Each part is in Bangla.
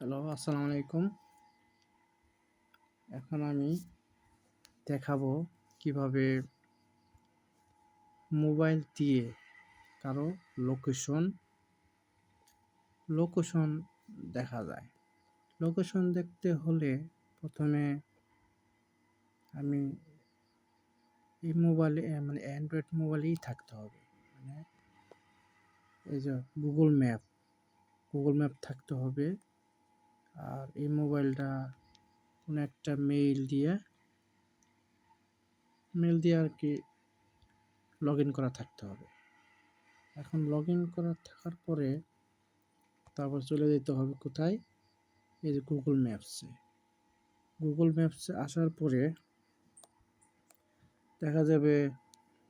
হ্যালো, আসসালামু আলাইকুম। এখন আমি দেখাবো কীভাবে মোবাইল দিয়ে কারও লোকেশন লোকেশন দেখা যায়। লোকেশন দেখতে হলে প্রথমে আমি এই মোবাইলে মানে অ্যান্ড্রয়েড মোবাইলেই থাকতে হবে। মানে এই যে গুগল ম্যাপ গুগল ম্যাপ থাকতে হবে। আর এই মোবাইলটা কোনো একটা মেইল দিয়ে মেইল দিয়ে আর কি লগ ইন করা থাকতে হবে। এখন লগ ইন করা থাকার পরে তারপর চলে যেতে হবে কোথায়? এই যে গুগল ম্যাপসে গুগল ম্যাপসে আসার পরে দেখা যাবে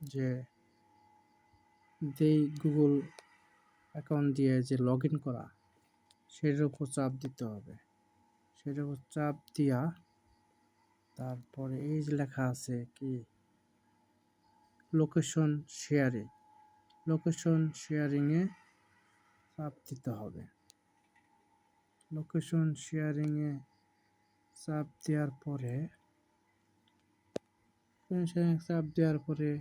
যে যেই গুগল অ্যাকাউন্ট দিয়ে যে লগ ইন করা সেটার উপর চাপ দিতে হবে। সেটার উপর চাপ দিয়া তারপরে এই যে লেখা আছে কি? লোকেশন শেয়ারিং লোকেশন শেয়ারিংয়ে চাপ দিতে হবে। লোকেশন শেয়ারিংয়ে চাপ দেওয়ার পরে চাপ দেওয়ার পরে,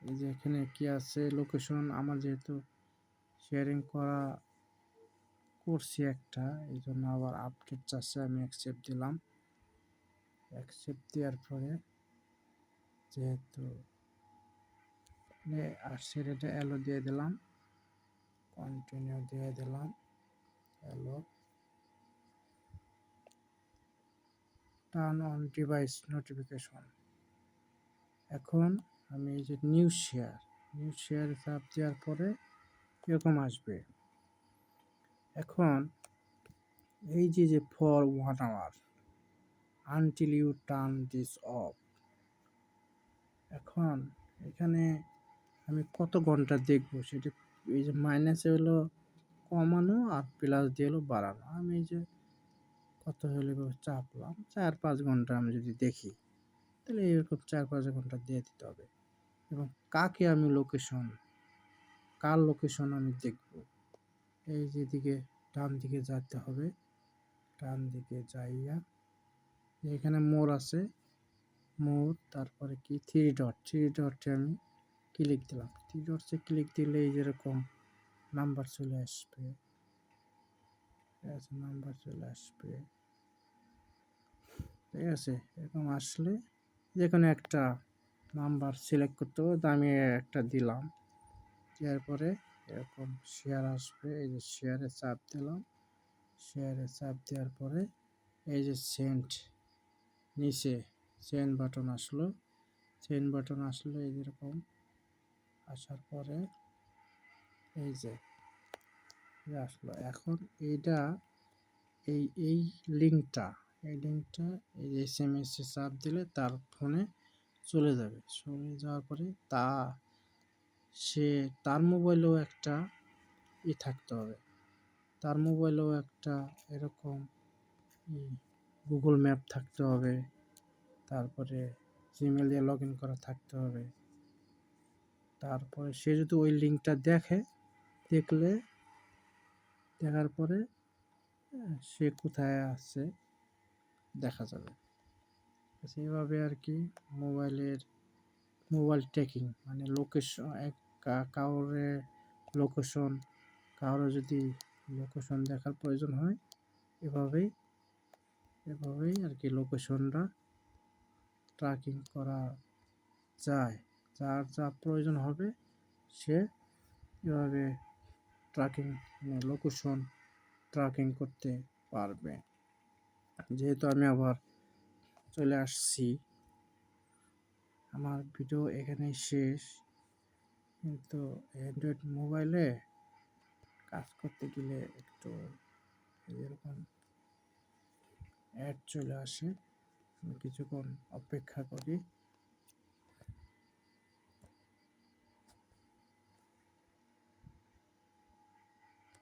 এই যে এখানে কি আছে? লোকেশন আমার যেহেতু শেয়ারিং করা করছি একটা এই জন্য আবার আপডেট চাচ্ছে, আমি অ্যাকসেপ্ট দিলাম। অ্যাকসেপ্ট দেওয়ার পরে যেহেতু আর এটা অ্যালো দিয়ে দিলাম কন্টিনিউ দিয়ে দিলাম allow turn on device notification এখন আমি এই যে নিউজ শেয়ার নিউজ শেয়ার চাপ দেওয়ার পরে এরকম আসবে। এখন এই যে যে for one hour until you turn this off এখন এখানে আমি কত ঘণ্টা দেখব? সেটা এই যে মাইনাসে হলো কমানো আর প্লাস দিয়ে হলো বাড়ানো। আমি এই যে কত হলে চাপলাম চার পাঁচ ঘণ্টা আমি যদি দেখি, তাহলে এরকম চার পাঁচ ঘণ্টা দিয়ে দিতে হবে। এবং কাকে আমি লোকেশন কার লোকেশন আমি দেখব? এই যেদিকে ডান দিকে যেতে হবে। ডান দিকে যাইয়া এখানে মোর আছে। মোর তারপরে কি? থ্রি ডট থ্রি ডটে আমি ক্লিক দিলাম। থ্রি ডটসে ক্লিক দিলে এই যেরকম নাম্বার চলে আসবে। নাম্বার চলে আসবে। ঠিক আছে? এরকম আসলে যে কোনো একটা নাম্বার সিলেক্ট করতে হবে। আমি একটা দিলাম। দেওয়ার পরে এরকম শেয়ার আসবে। এই যে শেয়ারে চাপ দিলাম। শেয়ারে চাপ দেওয়ার পরে এই যে সেন্ট নিচে চেন বাটন আসলো। চেন বাটন আসলো এই যেরকম। আসার পরে এই যে আসলো। এখন এইটা এই এই লিঙ্কটা এই লিঙ্কটা এই এস এম এস চাপ দিলে তার ফোনে চলে যাবে। চলে যাওয়ার পরে তা সে তার মোবাইলেও একটা ই থাকতে হবে। তার মোবাইলেও একটা এরকম গুগল ম্যাপ থাকতে হবে। তারপরে জিমেল দিয়ে লগ ইন করা থাকতে হবে। তারপরে সে যদি ওই লিঙ্কটা দেখে, দেখলে, দেখার পরে সে কোথায় আছে, দেখা যাবে। সেইভাবে আর কি মোবাইলের, মোবাইল ট্র্যাকিং মানে লোকেশন এক কাউরে লোকেশন কারও যদি লোকেশন দেখার প্রয়োজন হয়, এভাবেই এভাবেই আর কি লোকেশনটা ট্র্যাকিং করা যায়। যার যা প্রয়োজন হবে, সে এভাবে ট্র্যাকিং মানে লোকেশন ট্র্যাকিং করতে পারবে। যেহেতু আমি আবার চলে আসছি, আমার ভিডিও এখানেই শেষ। কিন্তু অ্যান্ড্রয়েড মোবাইলে কাজ করতে গেলে একটু এরকম অ্যাড চলে আসে কিছুক্ষণ অপেক্ষা করি।